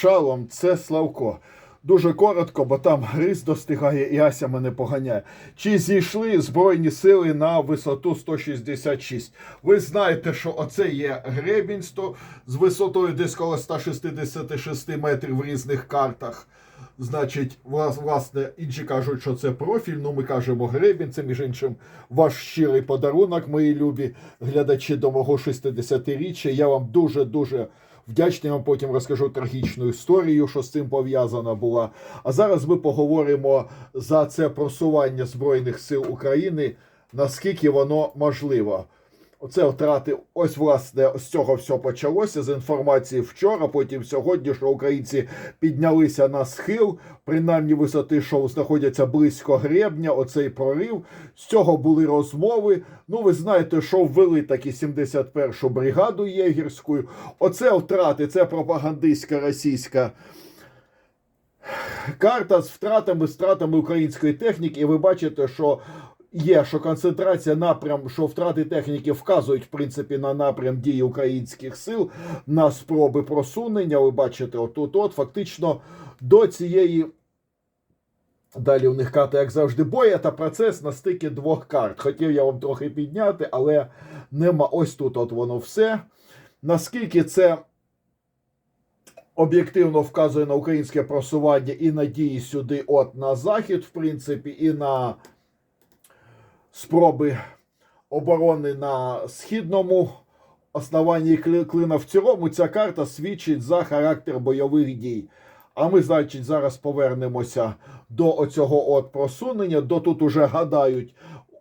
Шалом, це Славко. Дуже коротко, бо там гриз достигає і Ася мене поганяє. Чи зійшли Збройні сили на висоту 166? Ви знаєте, що оце є гребінь 100 з висотою десь коло 166 метрів в різних картах. Значить, власне, інші кажуть, що це профіль. Ну, ми кажемо гребінь. Це між іншим ваш щирий подарунок, мої любі глядачі до мого 60-річчя. Я вам дуже дуже вдячний. Вам потім розкажу трагічну історію, що з цим пов'язана була. А зараз ми поговоримо за це просування Збройних сил України, наскільки воно можливо. Оце втрати, ось власне з цього все почалося з інформації вчора, потім сьогодні, що українці піднялися на схил, принаймні висоти шоу знаходяться близько гребня. Оцей прорив. З цього були розмови. Ну, ви знаєте, що ввели таки 71-шу бригаду єгерську. Оце втрати, це пропагандистська російська карта з втратами, стратами української техніки, і ви бачите, що є, що концентрація напрям, що втрати техніки вказують в принципі на напрям дії українських сил, на спроби просунення. Ви бачите, отут, от фактично до цієї. Далі у них карта, як завжди, боя та процес на стикі двох карт. Хотів я вам трохи підняти, але нема. Ось тут от воно все. Наскільки це об'єктивно вказує на українське просування і надії сюди, от на захід, в принципі, і на спроби оборони на східному основанні клина. В цілому ця карта свідчить за характер бойових дій. А ми, значить, зараз повернемося до оцього от просунення. До тут уже гадають.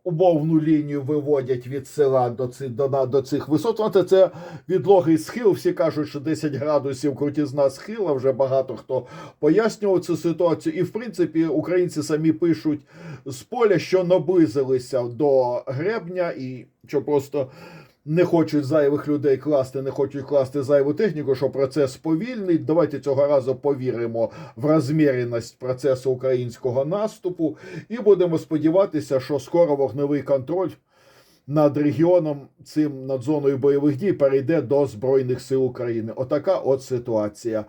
Умовну лінію виводять від села до, цих, до, до цих висот. Знаєте, це відлогий схил. Всі кажуть, що 10 градусів крутізна схила. Вже багато хто пояснював цю ситуацію. І в принципі українці самі пишуть з поля, що наблизилися до гребня, і що просто не хочуть зайвих людей класти, не хочуть класти зайву техніку, що процес повільний. Давайте цього разу повіримо в розміреність процесу українського наступу, і будемо сподіватися, що скоро вогневий контроль. Над регіоном цим над зоною бойових дій перейде до Збройних сил України. Отака от ситуація.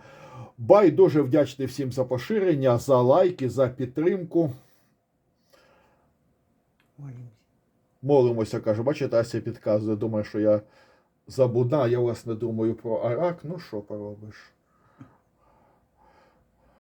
Бай дуже вдячний всім за поширення, за лайки, за підтримку. Молимося, каже, бачите, Ася підказує, думає, що я забудна, я власне думаю про Арак. Ну що поробиш?